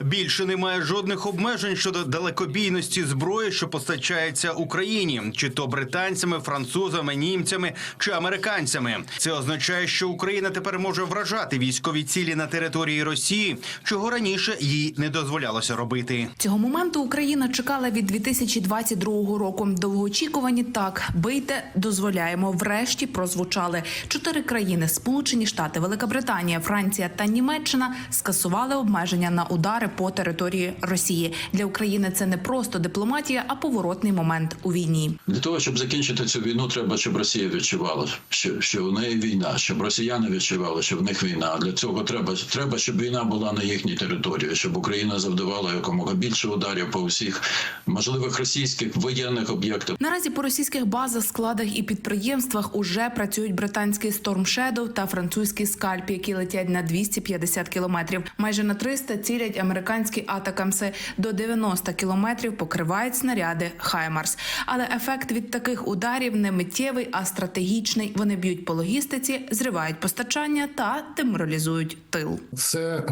Більше немає жодних обмежень щодо далекобійності зброї, що постачається Україні, чи то британцями, французами, німцями чи американцями. Це означає, що Україна тепер може вражати військові цілі на території Росії, чого раніше їй не дозволялося робити. Цього моменту Україна чекала від 2022 року. Довгоочікувані так бийте, дозволяємо. Врешті прозвучали чотири країни: Сполучені Штати, Велика Британія, Франція та Німеччина скасували обмеження на удари по території Росії. Для України це не просто дипломатія, а поворотний момент у війні. Для того, щоб закінчити цю війну, треба, щоб Росія відчувала, що, що в неї війна, щоб росіяни відчували, що в них війна. А Для цього треба, треба, щоб війна була на їхній території, щоб Україна завдавала якомога більше ударів по всіх можливих російських воєнних об'єктах. Наразі по російських базах, складах і підприємствах уже працюють британський Storm Shadow та французький скальп, які летять на 250 кілометрів. Майже на 300 цілять американські атакамси. До 90 кілометрів покривають снаряди Хаймарс. Але ефект від таких ударів не миттєвий, а стратегічний. Вони б'ють по логістиці, зривають постачання та деморалізують тил. Це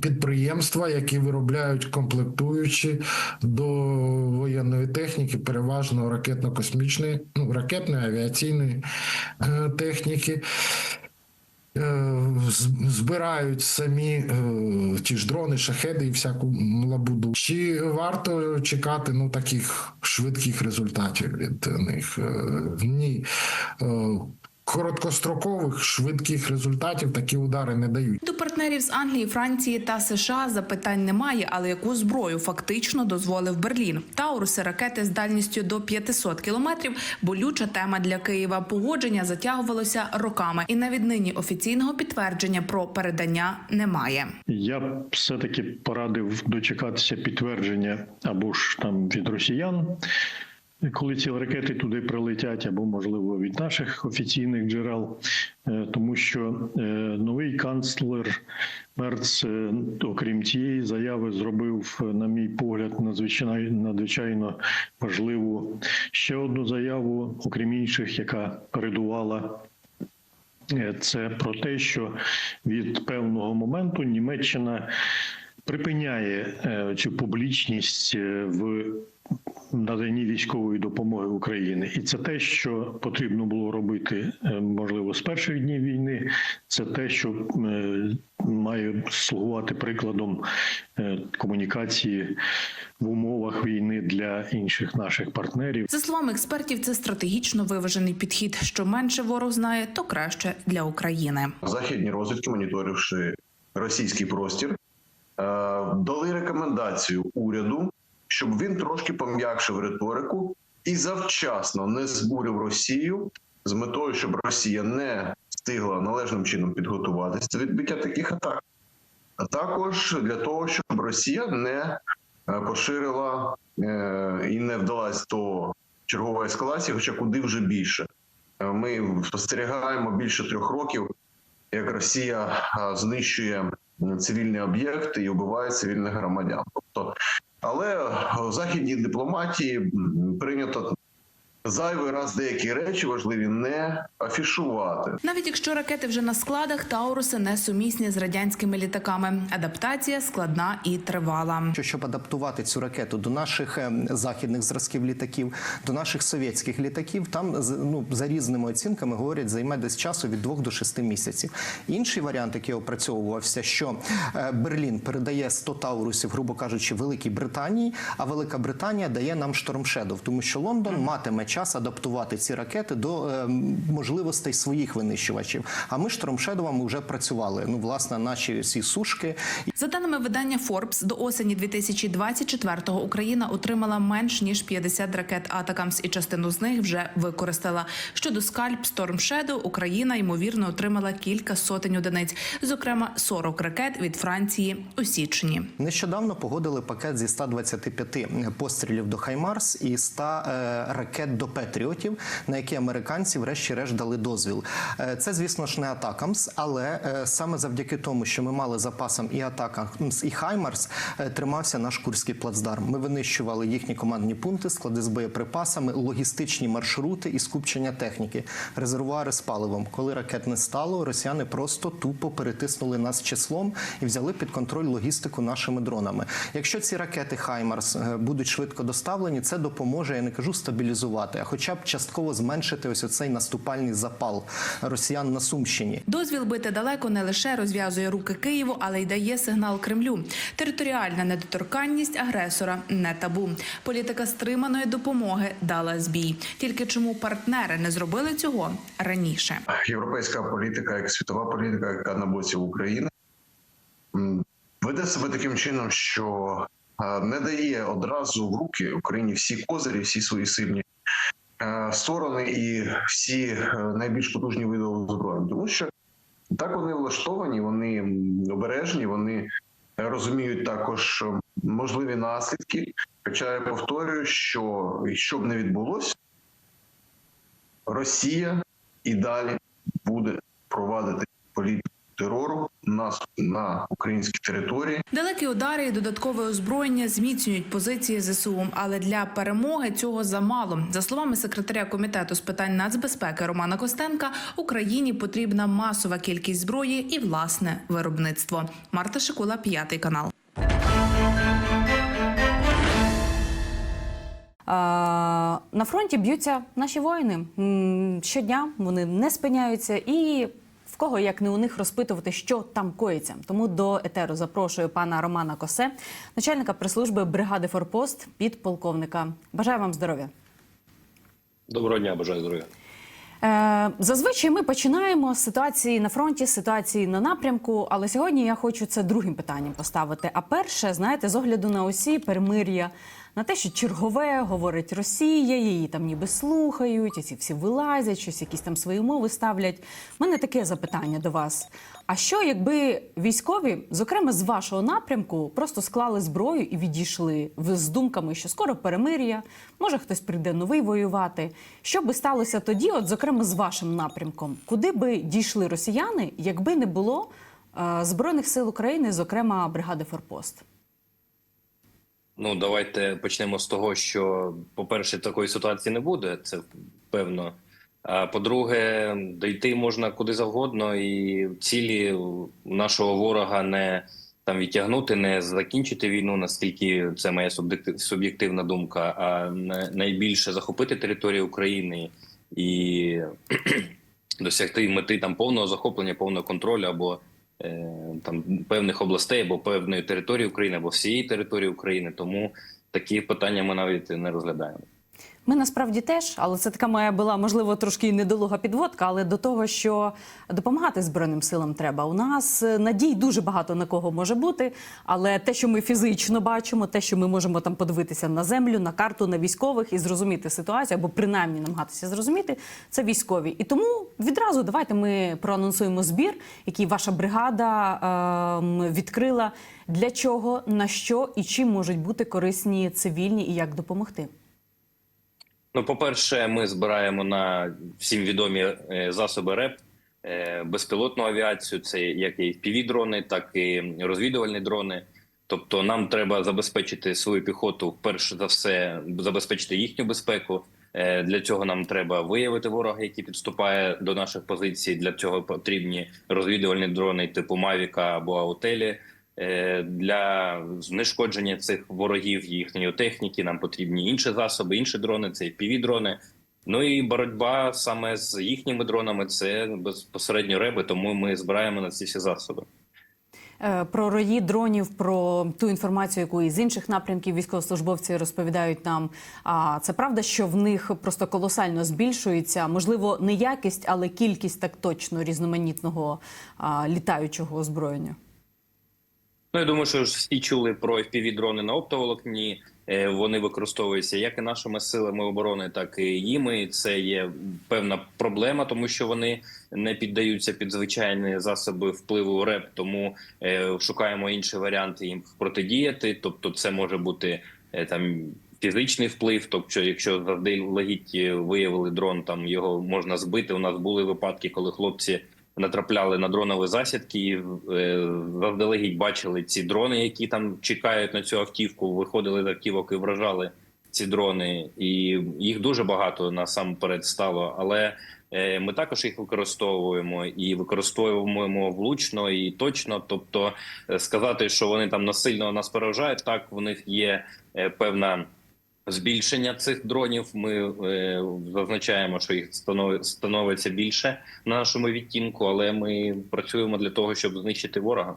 підприємства, які виробляють комплектуючі до воєнної техніки, переважно ракетно-космічної, ну, ракетної авіаційної е, техніки. Е, Збирають самі е, ті ж дрони, шахеди і всяку лабуду. Чи варто чекати ну таких швидких результатів від них? Е, Ні. Короткострокових швидких результатів такі удари не дають. Партнерів з Англії, Франції та США запитань немає, але яку зброю фактично дозволив Берлін? Тауруси ракети з дальністю до 500 кілометрів. Болюча тема для Києва. Погодження затягувалося роками, і навіть нині офіційного підтвердження про передання немає. Я б все-таки порадив дочекатися підтвердження або ж там від росіян, коли ці ракети туди прилетять, або можливо від наших офіційних джерел, Е, тому що е, новий канцлер Мерц, е, окрім цієї заяви, зробив, на мій погляд, надзвичайно важливу ще одну заяву, окрім інших, яка передувала це про те, що від певного моменту Німеччина припиняє цю публічність в наданні військової допомоги Україні, і це те, що потрібно було робити, е, можливо, з перших днів війни. Це те, що е, має слугувати прикладом е, комунікації в умовах війни для інших наших партнерів. За словами експертів, це стратегічно виважений підхід. Що менше ворог знає, то краще для України. західні розвідки, моніторивши російський простір, дали рекомендацію уряду, щоб він трошки пом'якшив риторику і завчасно не збурив Росію з метою, щоб Росія не встигла належним чином підготуватися до відбиття таких атак, а також для того, щоб Росія не е, поширила е, і не вдалась до чергової ескалації, хоча куди вже більше. Е, Ми спостерігаємо більше трьох років, як Росія знищує цивільні об'єкти і вбиває цивільних громадян. Тобто, але в західній дипломатії прийнято зайвий раз деякі речі важливі не афішувати. Навіть якщо ракети вже на складах, тауруси не сумісні з радянськими літаками. Адаптація складна і тривала. Що щоб адаптувати цю ракету до наших е, західних зразків літаків, до наших совєтських літаків, там з- ну за різними оцінками говорять, займе десь часу від 2 до 6 місяців. Інший варіант, який опрацьовувався, що е, Берлін передає 100 таурусів, грубо кажучи, Великій Британії, а Велика Британія дає нам Shadow, тому що Лондон матиме час адаптувати ці ракети до е, можливостей своїх винищувачів. А ми Storm Shadow вже працювали. Ну, власне, наші всі сушки За даними видання Forbes, до осені 2024-го Україна отримала менш ніж 50 ракет Атакамс, і частину з них вже використала. Щодо скальп Storm Shadow, Україна ймовірно отримала кілька сотень одиниць, зокрема 40 ракет від Франції у січні. Нещодавно погодили пакет зі 125 пострілів до Хаймарс і 100 е, ракет до до Петріотів, на які американці, врешті-решт, дали дозвіл. Е, Це, звісно ж, не Атакамс, але е, саме завдяки тому, що ми мали запасом і Атакамс, і Хаймарс, е, тримався наш курський плацдарм. Ми винищували їхні командні пункти, склади з боєприпасами, логістичні маршрути і скупчення техніки, резервуари з паливом. Коли ракет не стало, росіяни просто тупо перетиснули нас числом і взяли під контроль логістику нашими дронами. Якщо ці ракети Хаймарс будуть швидко доставлені, це допоможе, я не кажу стабілізувати, а хоча б частково зменшити ось оцей наступальний запал росіян на Сумщині. Дозвіл бити далеко не лише розв'язує руки Києву, але й дає сигнал Кремлю. Територіальна недоторканність агресора не табу. Політика стриманої допомоги дала збій. Тільки чому партнери не зробили цього раніше? європейська політика, як світова політика, яка на боці України, веде себе таким чином, що е, не дає одразу в руки Україні всі козирі, всі свої сильні сторони і всі е, найбільш потужні види озброєнь. Тому що так вони влаштовані, вони обережні, вони е, розуміють також е, можливі наслідки. Хоча я повторюю, що що б не відбулося, Росія і далі буде провадити політику терору на, на українській території. Далекі удари і додаткове озброєння зміцнюють позиції ЗСУ, але для перемоги цього замало. За словами секретаря комітету з питань нацбезпеки Романа Костенка, Україні потрібна масова кількість зброї і власне виробництво. Марта Шикула, п'ятий канал. На фронті б'ються наші воїни щодня. Вони не спиняються і. В кого як не у них розпитувати, що там коїться. Тому до етеру запрошую пана Романа Косе, начальника прес-служби бригади Форпост, підполковника. Бажаю вам здоров'я. Доброго дня, бажаю здоров'я. Е, зазвичай ми починаємо з ситуації на фронті, з ситуації на напрямку. Але сьогодні я хочу це другим питанням поставити. А перше, знаєте, з огляду на усі перемир'я, на те, що чергове говорить Росія, її там ніби слухають, і ці всі вилазять, щось якісь там свої умови ставлять. У мене таке запитання до вас. А що, якби військові, зокрема з вашого напрямку, просто склали зброю і відійшли з думками, що скоро перемир'я, може хтось прийде новий воювати? Що би сталося тоді, от зокрема з вашим напрямком? Куди би дійшли росіяни, якби не було е, збройних сил України, зокрема бригади Форпост? Ну давайте почнемо з того, що, по-перше, такої ситуації не буде. Це певно. А по-друге, дійти можна куди завгодно, і цілі нашого ворога не там відтягнути, не закінчити війну, наскільки це моя суб'єктив- суб'єктивна думка, а на- найбільше захопити територію України і досягти мети там повного захоплення, повного контролю або там певних областей, або певної території України, або всієї території України. Тому такі питання ми навіть не розглядаємо. Ми насправді теж, але це така моя була можливо трошки недолуга підводка, але до того, що допомагати збройним силам треба. У нас е, надій дуже багато на кого може бути, але те, що ми фізично бачимо, те, що ми можемо там подивитися на землю, на карту, на військових і зрозуміти ситуацію, або принаймні намагатися зрозуміти, це військові. І тому відразу давайте ми проанонсуємо збір, який ваша бригада ем, відкрила. Для чого, на що і чим можуть бути корисні цивільні і як допомогти. Ну, по-перше, ми збираємо на всім відомі е, засоби РЕП, е, безпілотну авіацію. Це як і півдрони, так і розвідувальні дрони. Тобто, нам треба забезпечити свою піхоту, перш за все, забезпечити їхню безпеку. Е, Для цього нам треба виявити ворога, який підступає до наших позицій. Для цього потрібні розвідувальні дрони типу Мавіка або Аутелі. Е, Для знешкодження цих ворогів їхньої техніки нам потрібні інші засоби, інші дрони, це півдрони. Ну і боротьба саме з їхніми дронами це безпосередньо реби, тому ми збираємо на ці всі засоби. Е, Про рої дронів, про ту інформацію, яку із інших напрямків військовослужбовці розповідають нам. А це правда, що в них просто колосально збільшується, можливо, не якість, але кількість так точно різноманітного літаючого озброєння. Ну, я думаю, що ж всі чули про FPV-дрони на оптоволокні. Е, Вони використовуються як і нашими силами оборони, так і їми. Це є певна проблема, тому що вони не піддаються під звичайні засоби впливу РЕП. Тому е, шукаємо інші варіанти їм протидіяти. Тобто, це може бути е, там фізичний вплив. Тобто, якщо заздалегідь виявили дрон, там його можна збити. У нас були випадки, коли хлопці натрапляли на дронові засідки, і е, заздалегідь бачили ці дрони, які там чекають на цю автівку, виходили з автівок і вражали ці дрони, і їх дуже багато насамперед стало. Але е, ми також їх використовуємо і використовуємо влучно і точно. Тобто е, сказати, що вони там насильно нас переважають, так в них є е, певна. Збільшення цих дронів ми е, зазначаємо, що їх станов- становиться більше на нашому відтінку, але ми працюємо для того, щоб знищити ворога.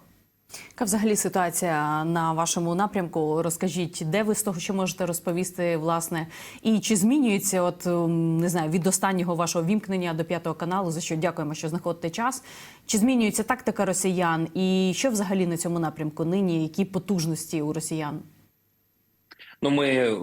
Яка взагалі ситуація на вашому напрямку? Розкажіть, де ви з того, що можете розповісти, власне, і чи змінюється, от ем, не знаю, від останнього вашого вімкнення до п'ятого каналу, за що дякуємо, що знаходите час. Чи змінюється тактика росіян? І що взагалі на цьому напрямку нині? Які потужності у росіян? Ну, ми е,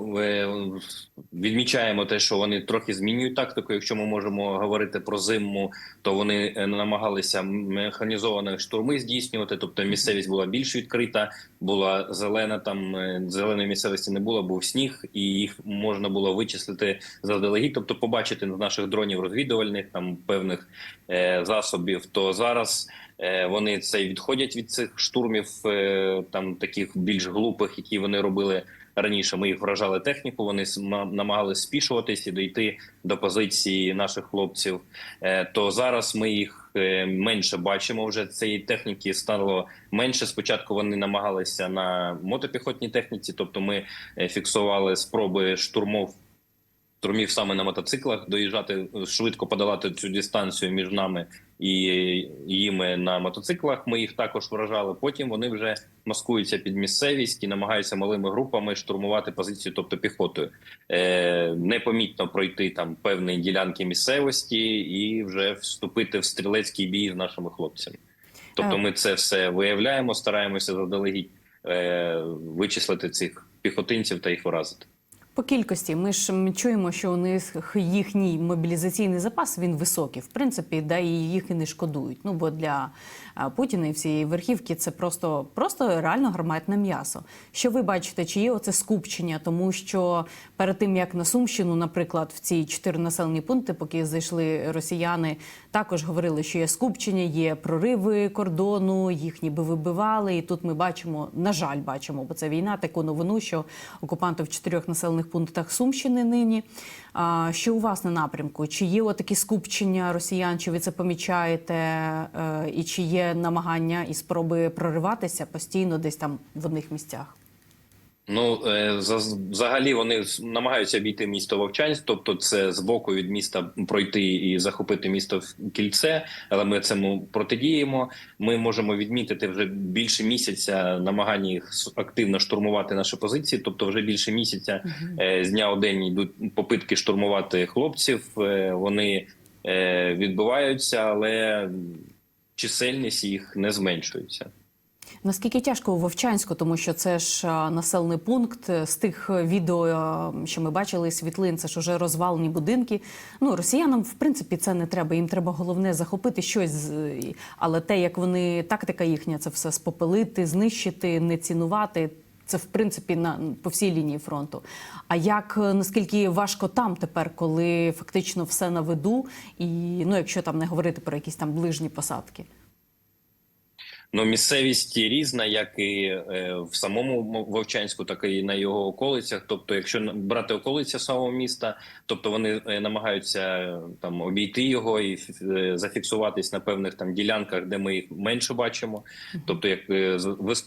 відмічаємо те, що вони трохи змінюють тактику. Якщо ми можемо говорити про зиму, то вони е, намагалися механізовані штурми здійснювати. Тобто місцевість була більш відкрита, була зелена. Там е, зеленої місцевості не було, був сніг, і їх можна було вичислити заздалегідь. Тобто, побачити з наших дронів розвідувальних там певних е, засобів. То зараз. Вони це відходять від цих штурмів, там таких більш глупих, які вони робили раніше. Ми їх вражали техніку. Вони намагалися спішуватись і дійти до позиції наших хлопців. Е, То зараз ми їх е, менше бачимо. Вже цієї техніки стало менше. Спочатку вони намагалися на мотопіхотній техніці, тобто ми е, фіксували спроби штурмов штурмів саме на мотоциклах, доїжджати швидко подолати цю дистанцію між нами і їми на мотоциклах. Ми їх також вражали. Потім вони вже маскуються під місцевість і намагаються малими групами штурмувати позицію, тобто піхотою, е, непомітно пройти там певні ділянки місцевості і вже вступити в стрілецький бій з нашими хлопцями. Тобто, Е. ми це все виявляємо, стараємося заздалегідь е, вичислити цих піхотинців та їх вразити. По кількості ми ж чуємо, що у них їхній мобілізаційний запас він високий. В принципі, да і їх і не шкодують. Ну бо для Путіна і всієї верхівки це просто, просто реально гарматне м'ясо. Що ви бачите, чи є оце скупчення? Тому що перед тим як на Сумщину, наприклад, в ці чотири населені пункти, поки зайшли росіяни, також говорили, що є скупчення, є прориви кордону, їх ніби вибивали. І тут ми бачимо, на жаль, бачимо, бо це війна, таку новину, що окупанти в чотирьох населених пунктах Сумщини нині. Що у вас на напрямку? Чи є отакі скупчення росіян? Чи ви це помічаєте? Е, і чи є намагання і спроби прориватися постійно десь там в одних місцях? Ну е, взагалі вони намагаються обійти місто Вовчанськ, тобто це з боку від міста пройти і захопити місто в кільце. Але ми цьому протидіємо. Ми можемо відмітити вже більше місяця намагання їх активно штурмувати наші позиції. Тобто, вже більше місяця е, з дня у день йдуть попитки штурмувати хлопців. Е, Вони відбуваються, але чисельність їх не зменшується. Наскільки тяжко у Вовчанську, тому що це ж населений пункт е, з тих е, відео, що ми бачили світлин, це ж уже розвалені будинки. Ну росіянам, в принципі, це не треба. Їм треба головне захопити щось, але те, як вони тактика їхня, це все спопелити, знищити, не цінувати. Це в принципі на по всій лінії фронту. А як е, наскільки важко там тепер, коли фактично все на виду, і ну якщо там не говорити про якісь там ближні посадки? Ну, місцевість різна, як і е, в самому Вовчанську, так і на його околицях. Тобто, якщо брати околиці самого міста, тобто вони е, намагаються е, там обійти його і зафіксуватись на певних там ділянках, де ми їх менше бачимо. Тобто, як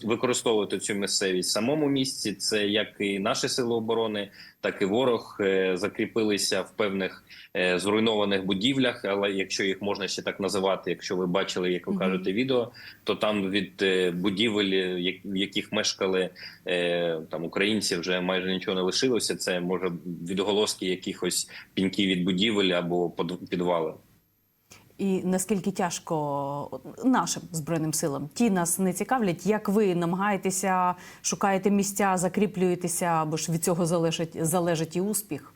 використовувати цю місцевість в самому місці, це як і наші сили оборони, так і ворог е, закріпилися в певних е, зруйнованих будівлях. Але якщо їх можна ще так називати, якщо ви бачили, як ви кажете, відео, то там від е, будівель, в яких мешкали там українці, вже майже нічого не лишилося. Це може відголоски якихось піньків від будівель або підвали. І наскільки тяжко нашим збройним силам ті нас не цікавлять, як ви намагаєтеся, шукаєте місця, закріплюєтеся, або ж від цього залежить залежить і успіх.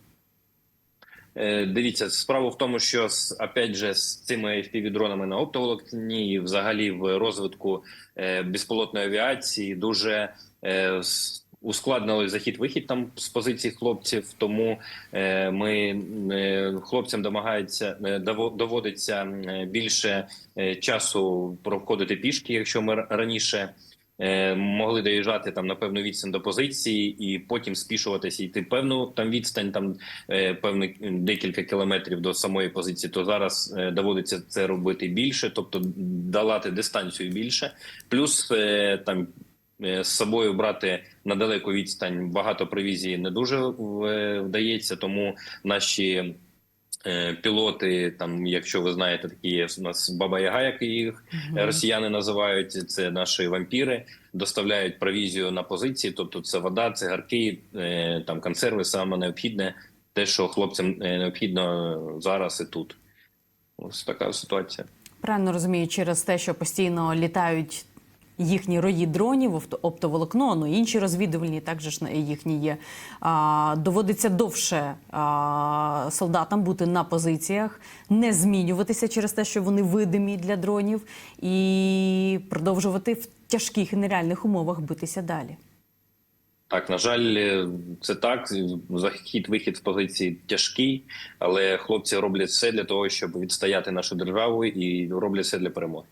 Е, Дивіться, справа в тому, що опять же з цими FPV-дронами на оптоволокні і взагалі в розвитку е, безпілотної авіації дуже е, ускладнили захід-вихід там з позицій хлопців. Тому е, ми е, хлопцям домагається е, дово- доводиться більше часу проходити пішки, якщо ми раніше. Могли доїжджати там на певну відстань до позиції і потім спішуватися йти певну там відстань, там е, певний декілька кілометрів до самої позиції. То зараз доводиться це робити більше, тобто долати дистанцію більше. Плюс там з собою брати на далеку відстань багато провізії не дуже е, вдається, тому наші. е, Пілоти, там, якщо ви знаєте, такі є у нас Баба Яга, як їх е, росіяни називають, це наші вампіри, доставляють провізію на позиції, тобто це вода, цигарки, е, там консерви, саме необхідне, те, що хлопцям е, необхідно зараз і тут. Ось така ситуація. Правильно розумію, через те, що постійно літають їхні рої дронів, опто- оптоволокно, ну інші розвідувальні також їхні є. А, доводиться довше а, солдатам бути на позиціях, не змінюватися через те, що вони видимі для дронів, і продовжувати в тяжких і нереальних умовах битися далі. Так, на жаль, е, це так. Захід вихід з позиції тяжкий, але хлопці роблять все для того, щоб відстояти нашу державу і роблять все для перемоги.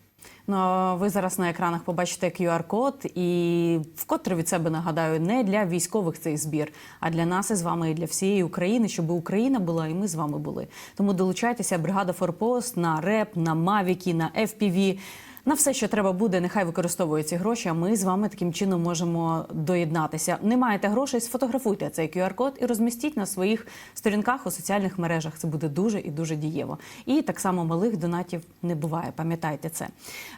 Ну, ви зараз на екранах побачите QR-код, і вкотре від себе нагадаю, не для військових цей збір, а для нас із вами і для всієї України, щоб Україна була, і ми з вами були. Тому долучайтеся бригада Форпост на РЕП, на Мавіки, на FPV. На все, що треба буде, нехай використовують ці гроші. А ми з вами таким чином можемо доєднатися. Не маєте грошей, сфотографуйте цей QR-код і розмістіть на своїх сторінках у соціальних мережах. Це буде дуже і дуже дієво. І так само малих донатів не буває. Пам'ятайте це.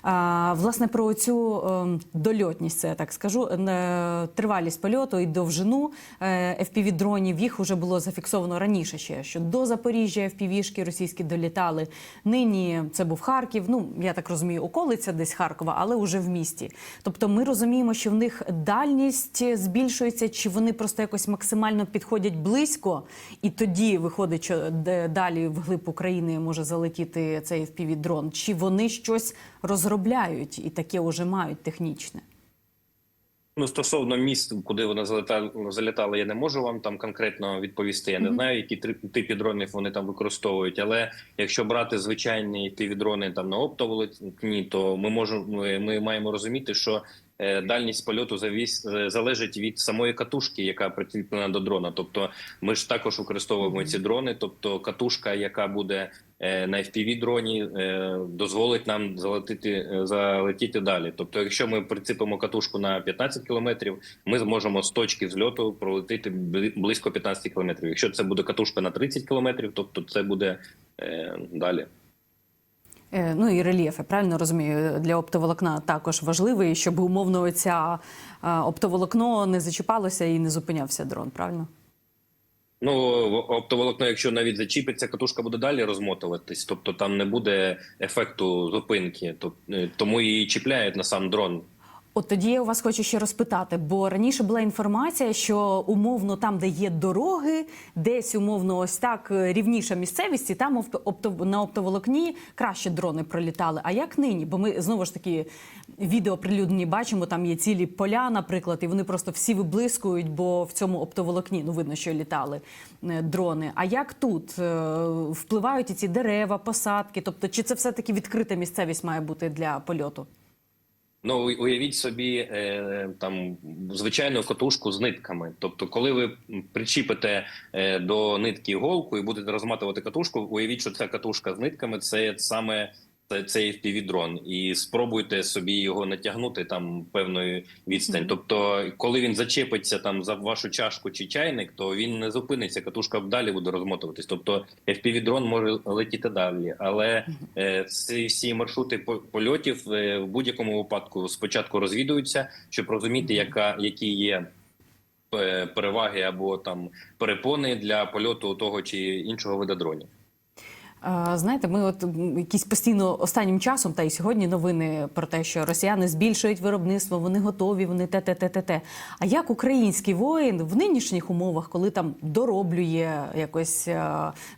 А, власне, про цю ем, дольотність, це я так скажу. е, Тривалість польоту і довжину fpv дронів їх вже було зафіксовано раніше ще, що до Запоріжжя FPV-шки російські долітали. Нині це був Харків. Ну я так розумію, околиця десь Харкова, але уже в місті. Тобто, ми розуміємо, що в них дальність збільшується, чи вони просто якось максимально підходять близько, і тоді виходить, що далі в глиб України може залетіти цей впівдрон, чи вони щось розробляють і таке вже мають технічне. Ну, стосовно міст, куди вони залетали, залітали, я не можу вам там конкретно відповісти. Я не знаю, які типи дронів вони там використовують. Але якщо брати звичайні дрони там на оптоволокні, то ми можемо ми, ми маємо розуміти, що дальність польоту завіс е, залежить від самої катушки, яка прикріплена до дрона. Тобто, ми ж також використовуємо ці дрони. Тобто, катушка, яка буде е, на fpv дроні, е, дозволить нам залетіти е, залетіти далі. Тобто, якщо ми прицепимо катушку на 15 кілометрів, ми зможемо з точки зльоту пролетіти бли- близько 15 кілометрів. Якщо це буде катушка на 30 кілометрів, тобто це буде е, далі. Е, Ну і рельєф, я правильно розумію, для оптоволокна також важливий, щоб умовно оця е, оптоволокно не зачіпалося і не зупинявся дрон, правильно? Ну оптоволокно, якщо навіть зачіпиться, катушка буде далі розмотуватись, тобто там не буде ефекту зупинки, е, тому її чіпляють на сам дрон. От тоді я у вас хочу ще розпитати, бо раніше була інформація, що умовно там, де є дороги, десь умовно ось так е, рівніша місцевість, і там на оптоволокні краще дрони пролітали. А як нині? Бо ми знову ж таки відео прилюдні бачимо, там є цілі поля, наприклад, і вони просто всі виблискують, бо в цьому оптоволокні ну видно, що літали е, дрони. А як тут Е, впливають і ці дерева, посадки? Тобто, чи це все таки відкрита місцевість має бути для польоту? Ну уявіть собі е, там звичайну катушку з нитками. Тобто, коли ви причіпите е, до нитки голку і будете розматувати катушку, уявіть, що ця катушка з нитками це саме цей FPV-дрон. і спробуйте собі його натягнути там певною відстань. Тобто, коли він зачепиться там за вашу чашку чи чайник, то він не зупиниться. Катушка далі буде розмотуватись. Тобто, FPV-дрон може летіти далі, але е, ці всі маршрути по- польотів е, в будь-якому випадку спочатку розвідуються, щоб розуміти, яка які є. е, Переваги або там перепони для польоту того чи іншого вида дронів. Знаєте, ми от якісь постійно останнім часом, та й сьогодні новини про те, що росіяни збільшують виробництво, вони готові, вони те, те, те, те, те. А як український воїн в нинішніх умовах, коли там дороблює якось е,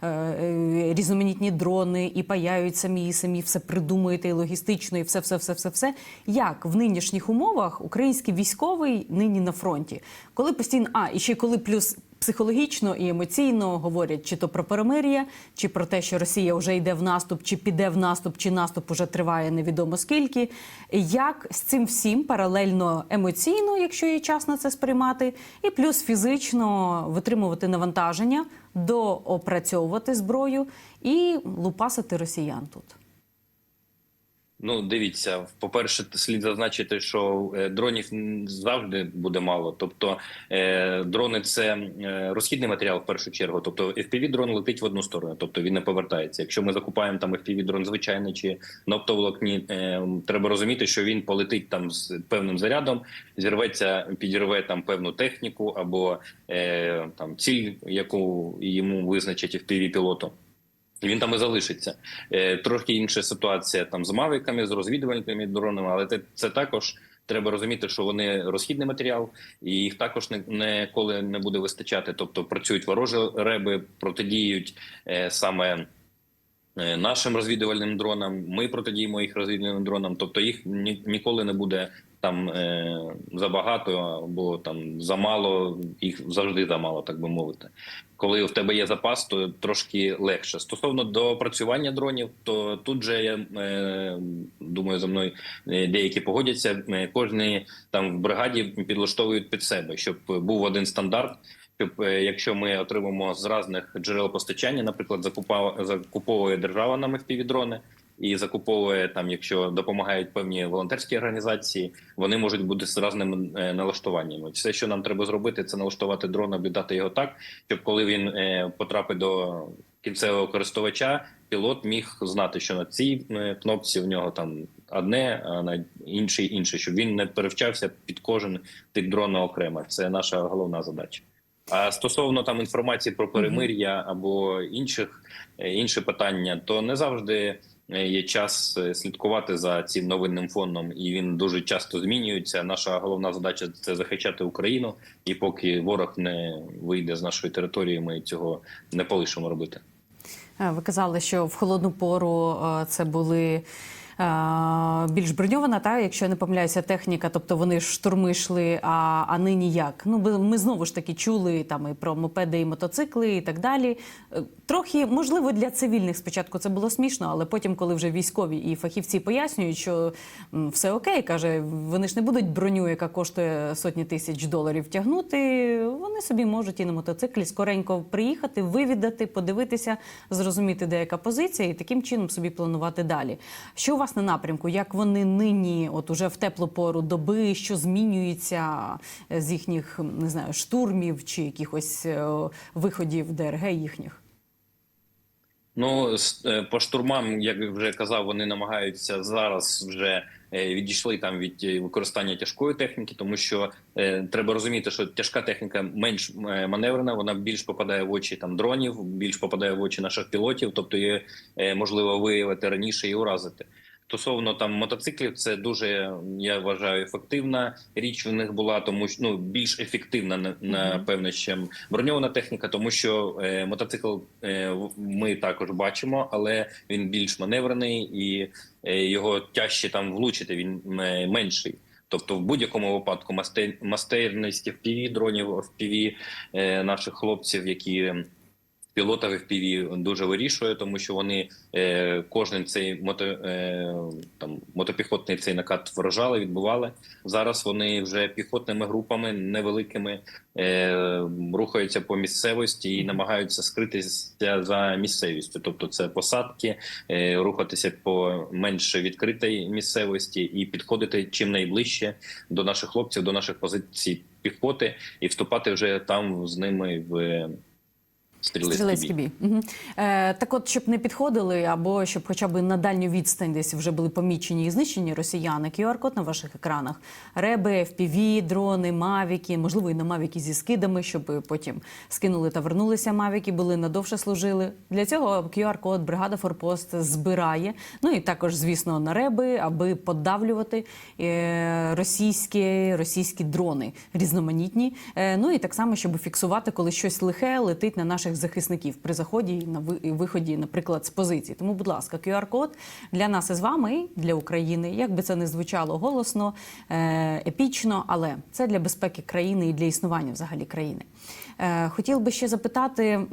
е, е, різноманітні дрони і паяють самі, і самі все придумуєте, і логістично, і все, все, все, все, все. Як в нинішніх умовах український військовий нині на фронті, коли постійно, а і ще коли плюс психологічно і емоційно говорять чи то про перемир'я, чи про те, що Росія вже йде в наступ, чи піде в наступ, чи наступ уже триває невідомо скільки. Як з цим всім паралельно емоційно, якщо є час на це сприймати, і плюс фізично витримувати навантаження, доопрацьовувати зброю і лупасити росіян тут. Ну, дивіться, по-перше, слід зазначити, що е, дронів завжди буде мало. Тобто е, дрони це е, розхідний матеріал в першу чергу. Тобто fpv дрон летить в одну сторону, тобто він не повертається. Якщо ми закупаємо там fpv дрон звичайний чи на оптоволокні, треба розуміти, що він полетить там з певним зарядом, зірветься, підірве там певну техніку або там ціль, яку йому визначить fpv пілоту. Він там і залишиться. Е, Трошки інша ситуація там з мавиками, з розвідувальними дронами, але це, це також треба розуміти, що вони розхідний матеріал, і їх також ніколи не буде вистачати. Тобто працюють ворожі реби, протидіють е, саме. е, Нашим розвідувальним дронам ми протидіємо їх розвідувальним дронам, тобто їх ні, ніколи не буде там е, забагато або там замало, їх завжди замало, так би мовити коли в тебе є запас, то трошки легше. Стосовно допрацювання дронів, то тут же я е, думаю, за мною е, деякі погодяться. Кожний Кожні там в бригаді підлаштовують під себе, щоб був один стандарт. Щоб е, якщо ми отримаємо з різних джерел постачання, наприклад, закупа закуповує держава нам FPV-дрони, і закуповує там, якщо допомагають певні волонтерські організації, вони можуть бути з різними е, налаштуваннями. Все, що нам треба зробити, це налаштувати дрон, облітати його так, щоб коли він е, потрапить до кінцевого користувача, пілот міг знати, що на цій е, кнопці в нього там одне, а на іншій інше, щоб він не перевчався під кожен тип дрона окремо. Це наша головна задача. А стосовно там інформації про перемир'я або інших інші питання, то не завжди є час е, слідкувати за цим новинним фоном, і він дуже часто змінюється. Наша головна задача це захищати Україну, і поки ворог не вийде з нашої території, ми цього не полишимо робити. Е, Ви казали, що в холодну пору е, це були. Е, Більш броньована, та якщо я не помиляюся, техніка, тобто вони штурми йшли, а, а нині як? Ну бо ми знову ж таки чули там і про мопеди, і мотоцикли, і так далі. Е, Трохи можливо для цивільних спочатку це було смішно, але потім, коли вже військові і фахівці пояснюють, що все окей, каже, вони ж не будуть броню, яка коштує сотні тисяч доларів тягнути. Вони собі можуть і на мотоциклі скоренько приїхати, вивідати, подивитися, зрозуміти, де яка позиція, і таким чином собі планувати далі. Що на напрямку? Як вони нині, от уже в теплу пору доби, що змінюється е, з їхніх не знаю штурмів чи якихось е, виходів ДРГ їхніх? Ну е, по штурмам, як вже казав, вони намагаються зараз вже відійшли там від використання тяжкої техніки, тому що е, треба розуміти, що тяжка техніка менш маневрена, вона більш попадає в очі там дронів, більш попадає в очі наших пілотів, тобто її е, можливо виявити раніше і уразити. Стосовно там мотоциклів, це дуже я вважаю ефективна річ в них була, тому що ну більш ефективна на- напевно, чим броньована техніка, тому що е, мотоцикл е, ми також бачимо, але він більш маневрений і е, його тяжче там влучити. Він е, менший. Тобто, в будь-якому випадку масте- майстерність FPV дронів, FPV е, наших хлопців, які пілота в FPV дуже вирішує, тому що вони е, кожен цей мото, е, там, мотопіхотний цей накат вражали, відбували. Зараз вони вже піхотними групами невеликими е, рухаються по місцевості і намагаються скритися за місцевістю. Тобто, це посадки, е, рухатися по менш відкритій місцевості і підходити чим найближче до наших хлопців, до наших позицій піхоти, і вступати вже там з ними в Стрілецький, Стрілецький бій. бій. Угу. Е, так от, щоб не підходили, або щоб хоча б на дальню відстань десь вже були помічені і знищені росіяни, QR-код на ваших екранах, реби, FPV, дрони, мавіки, можливо, і на мавіки зі скидами, щоб потім скинули та вернулися мавіки, були надовше служили. Для цього QR-код бригада Форпост збирає. Ну і також, звісно, на реби, аби подавлювати е, російські, російські дрони різноманітні. Е, ну і так само, щоб фіксувати, коли щось лихе летить на наших захисників при заході на виході, наприклад, з позиції. Тому, будь ласка, QR-код для нас із вами, для України. Як би це не звучало голосно, е, епічно, але це для безпеки країни і для існування взагалі країни. Е, Хотів би ще запитати,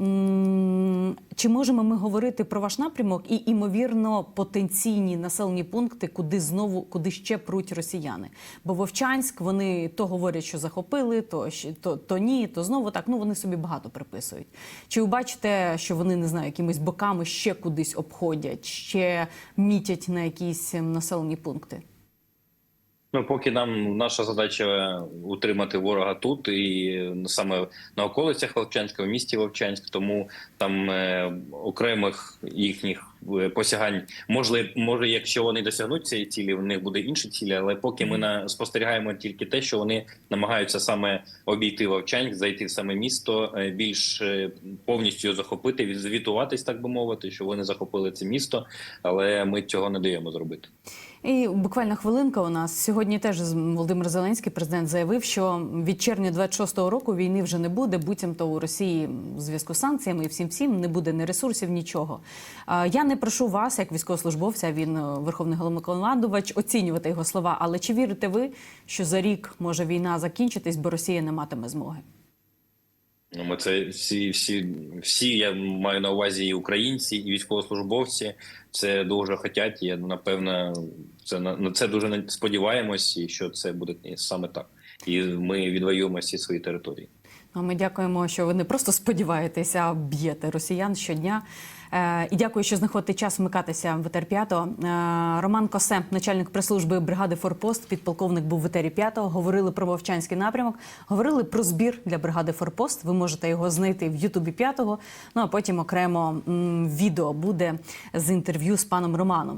чи можемо ми говорити про ваш напрямок і імовірно потенційні населені пункти, куди знову куди ще пруть росіяни? Бо Вовчанськ вони то говорять, що захопили, то то, то ні, то знову так. Ну вони собі багато приписують. Чи ви бачите, що вони не знаю, якимись боками ще кудись обходять, ще мітять на якісь населені пункти? Ну, поки нам наша задача утримати ворога тут і саме на околицях Вовчанська, в місті Вовчанськ, тому там е, окремих їхніх е, посягань може, може, якщо вони досягнуть цієї цілі, в них буде інші цілі. Але поки ми на спостерігаємо тільки те, що вони намагаються саме обійти Вовчанськ, зайти в саме місто, е, більш е, повністю захопити, відзвітуватись, так би мовити, що вони захопили це місто, але ми цього не даємо зробити. І буквально хвилинка у нас сьогодні. Теж Володимир Зеленський, президент, заявив, що від червня 26-го року війни вже не буде. Буцімто у Росії в зв'язку з санкціями і всім всім не буде ні ресурсів, нічого. Я не прошу вас, як військовослужбовця, він е, верховний головнокомандувач, оцінювати його слова. Але чи вірите ви, що за рік може війна закінчитись, бо Росія не матиме змоги? Ну, ми це всі, всі, всі, я маю на увазі і українці, і військовослужбовці. Це дуже хотять. Я напевно це на на це дуже сподіваємось, і що це буде саме так. І ми відвоюємо всі свої території. Ну, а ми дякуємо, що ви не просто сподіваєтеся, а б'єте росіян щодня. Е, і дякую, що знаходите час вмикатися в етер 5. Е, Роман Косе, начальник прес-служби бригади Форпост, підполковник був в етері 5. Говорили про Вовчанський напрямок, говорили про збір для бригади Форпост. Ви можете його знайти в Ютубі 5. Ну а потім окремо м, відео буде з інтерв'ю з паном Романом.